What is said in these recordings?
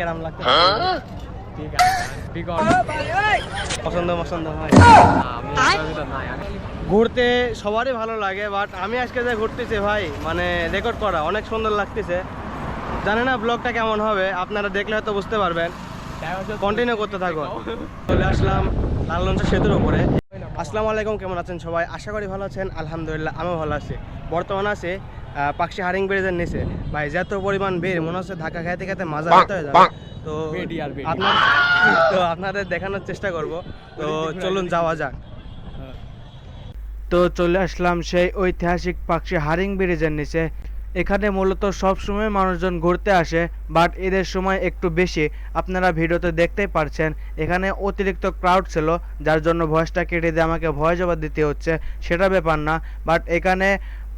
কেরাম লাগতে ঠিক আছে পছন্দ পছন্দ হয় ঘুরতে সবারই ভালো লাগে বাট আমি আজকে যে ঘুরতেছি ভাই মানে রেকর্ড করা অনেক সুন্দর লাগতেছে। জানি না ব্লগটা কেমন হবে আপনারা দেখলে হয়তো বুঝতে পারবেন। কন্টিনিউ করতে থাকো চলে আসলাম লালগঞ্জ সেতুর উপরে। আসসালামু আলাইকুম কেমন আছেন সবাই? আশা করি ভালো আছেন। আলহামদুলিল্লাহ আমিও ভালো আছি। বর্তমানে আছে পাকশি হারিং ব্রিজের নিচে। ভাই যত পরিমাণ ভিড় মনে হচ্ছে ধাক্কা খাইতে খাইতে মাজা ব্যথা হয়ে যাবে। তো। আপনার তো আপনাদের দেখানোর চেষ্টা করব। তো চলুন যাওয়া যাক। তো চলে আসলাম সেই ঐতিহাসিক পাকশি হারিং ব্রিজের নিচে। এখানে মূলত সব সময় মানুষজন ঘুরতে আসে বাট এদের সময় একটু বেশি। আপনারা ভিডিওতে দেখতেই পারছেন এখানে অতিরিক্ত ক্রাউড ছিল যার জন্য ভয়েসটা কেটে দিয়ে আমাকে ভয় জবাব দিতে হচ্ছে সেটা ব্যাপার না। বাট এখানে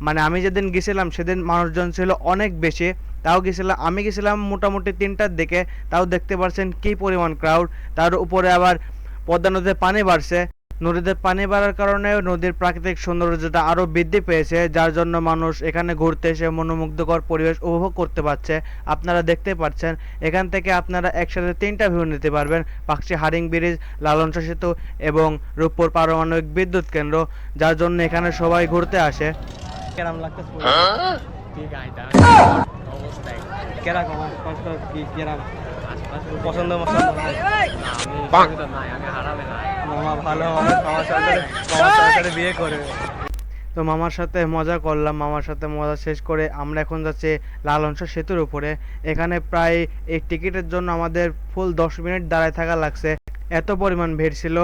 মানে আমি যেদিন গেছিলাম, সেদিন মানুষজন ছিল অনেক বেশি। তাও গেছিলাম আমি গেছিলাম মোটামুটি তিনটার দিকে। তাও দেখতে পারছেন কী পরিমাণ ক্রাউড তার উপরে আবার পদ্মা নদীতে পানি বাড়ছে। নদীতে পানি বাড়ার কারণে নদীর প্রাকৃতিক সৌন্দর্যটা আরও বৃদ্ধি পেয়েছে, যার জন্য মানুষ এখানে ঘুরতে এসে মনোমুগ্ধকর পরিবেশ উপভোগ করতে পারছে। আপনারা দেখতে পাচ্ছেন, এখান থেকে আপনারা একসাথে তিনটা ভিউ নিতে পারবেন। পাকশি হারিং ব্রিজ লালনসা সেতু এবং রূপপুর পারমাণবিক বিদ্যুৎ কেন্দ্র, যার জন্য এখানে সবাই ঘুরতে আসে। কেরাম লাগতেছে পছন্দ পছন্দ হয় ভালো সাথে বিয়ে করবে। তো মামার সাথে মজা করলাম মামার সাথে মজা শেষ করে আমরা এখন যাচ্ছি লালনস সেতুর উপরে। এখানে প্রায় এই টিকিটের জন্য আমাদের ফুল দশ মিনিট দাঁড়ায় থাকা লাগছে। এত পরিমাণ ভিড় ছিল।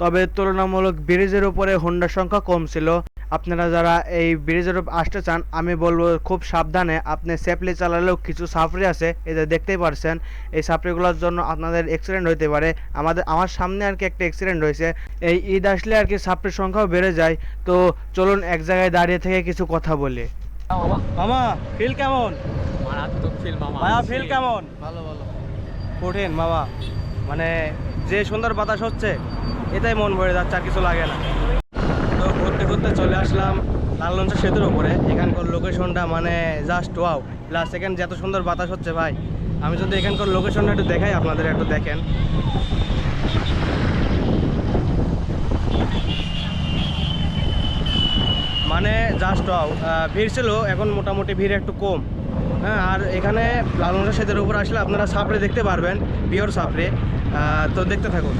তবে তুলনামূলক ব্রিজের উপরে হোন্ডার সংখ্যা কম ছিল। আপনারা যারা এই ব্রিজের উপর আসতে চান আমি বলব খুব সাবধানে। আপনি সেফলি চালালেও কিছু সাফরি আছে এই যে দেখতেই পারছেন। এই সাফরিগুলোর জন্য আপনাদের অ্যাক্সিডেন্ট হতে পারে। আমাদের আমার সামনে আর কি একটা অ্যাক্সিডেন্ট হয়েছে এই ঈদ আসলে আর কি সাফরির সংখ্যাও বেড়ে যায়। তো চলুন এক জায়গায় দাঁড়িয়ে থেকে কিছু কথা বলি। মামা ফিল কেমন? মারাত্মক মামা। ফিল কেমন? ভালো ভালো। কঠিন মামা। মানে যে সুন্দর বাতাস হচ্ছে এটাই মন ভরে যাচ্ছে, আর কিছু লাগে না। তো ঘুরতে ঘুরতে চলে আসলাম লালগঞ্জ সেতুর উপরে। এখানকার লোকেশনটা মানে জাস্ট ওয়াও প্লাস এখানে যে এত সুন্দর বাতাস হচ্ছে ভাই, আমি যদি এখানকার লোকেশনটা একটু দেখাই, আপনাদের একটু দেখেন। মানে জাস্ট ওয়াও ভিড় ছিল, এখন মোটামুটি ভিড় একটু কম। হ্যাঁ আর এখানে লালগঞ্জ সেতুর উপর আসলে আপনারা সাপড়ে দেখতে পারবেন পিওর সাপড়ে। তো দেখতে থাকুন।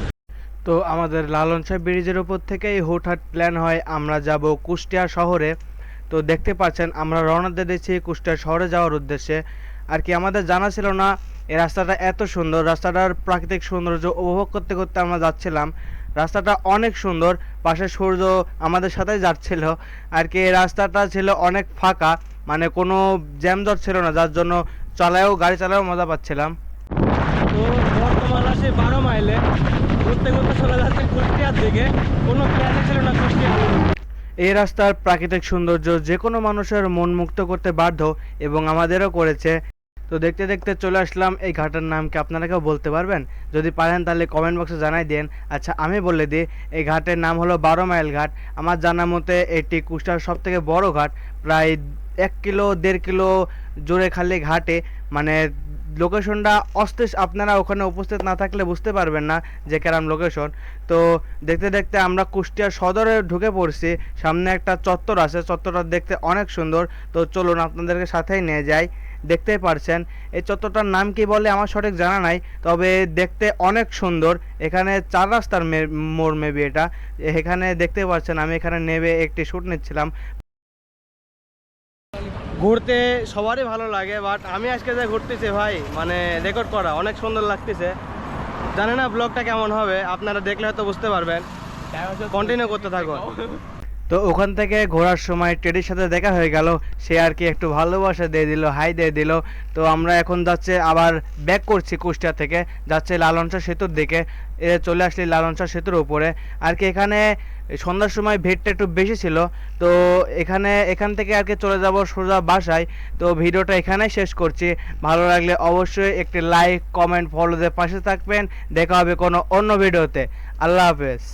তো আমাদের লালন সাহেব ব্রিজের উপর থেকেই হুটহাট প্ল্যান হয়, আমরা যাব কুষ্টিয়া শহরে। তো দেখতে পাচ্ছেন, আমরা রওনা দিয়ে দিচ্ছি কুষ্টিয়া শহরে যাওয়ার উদ্দেশ্যে। আর কি আমাদের জানা ছিল না, এই রাস্তাটা এত সুন্দর, রাস্তাটার প্রাকৃতিক সৌন্দর্য উপভোগ করতে করতে আমরা যাচ্ছিলাম। রাস্তাটা অনেক সুন্দর, পাশে সূর্য আমাদের সাথেই যাচ্ছিল। আর কি রাস্তাটা ছিল অনেক ফাঁকা মানে কোনো জ্যামজট ছিল না, যার জন্য চালায়ও, গাড়ি চালায়ও মজা পাচ্ছিলাম। তো বর্তমান আসে বারো মাইলে। ঘুরতে ঘুরতে চলে যাচ্ছে কুষ্টিয়ার দিকে। কোনো প্ল্যানই ছিল না এই রাস্তার প্রাকৃতিক সৌন্দর্য যে কোনো মানুষের মন মুক্ত করতে বাধ্য এবং আমাদেরও করেছে। তো দেখতে দেখতে চলে আসলাম, এই ঘাটের নাম কি আপনারা কেউ বলতে পারবেন? যদি পারেন তাহলে কমেন্ট বক্সে জানাই দেন। আচ্ছা আমি বলে দিই, এই ঘাটের নাম হলো বারো মাইল ঘাট। আমার জানা মতে এটি কুষ্টার সব থেকে বড় ঘাট, প্রায় এক কিলো, দেড় কিলো জোরে খালি ঘাটে। মানে লোকেশনটা অস্থির আপনারা ওখানে উপস্থিত না থাকলে বুঝতে পারবেন না যে কেরাম লোকেশন। তো দেখতে দেখতে আমরা কুষ্টিয়া সদরে ঢুকে পড়ছি, সামনে একটা চত্বর আছে, চত্বরটা দেখতে অনেক সুন্দর। তো চলুন আপনাদেরকে সাথেই নিয়ে যাই, দেখতেই পারছেন। এই চত্বরটার নাম কি বলে আমার সঠিক জানা নাই, তবে দেখতে অনেক সুন্দর। এখানে চার রাস্তার মোড় মেবি এটা। এখানে দেখতে পাচ্ছেন আমি এখানে নেবে একটি শ্যুট নিচ্ছিলাম। ঘুরতে সবারই ভালো লাগে বাট আমি আজকে যে ঘুরতেছি ভাই মানে রেকর্ড করা অনেক সুন্দর লাগতেছে। জানে না ব্লগটা কেমন হবে আপনারা দেখলে হয়তো বুঝতে পারবেন। কন্টিনিউ করতে থাকুন। তো ওখান থেকে ঘোরার সময় টেডির সাথে দেখা হয়ে গেল। সে আর কি একটু ভালোবাসা দিয়ে দিল, হাই দিয়ে দিল। তো আমরা এখন যাচ্ছে আবার ব্যাক করছি কুষ্টিয়া থেকে, যাচ্ছে লালনসা সেতুর দিকে। এ চলে আসলি লালনসা সেতুর উপরে। আর কি এখানে সন্ধ্যার সময় ভিড়টা একটু বেশি ছিল। তো এখানে, এখান থেকে আর কি চলে যাব সোজা বাসায়। তো ভিডিওটা এখানেই শেষ করছি। ভালো লাগলে অবশ্যই একটি লাইক কমেন্ট ফলো দিয়ে পাশে থাকবেন। দেখা হবে কোনো অন্য ভিডিওতে। আল্লাহ হাফেজ।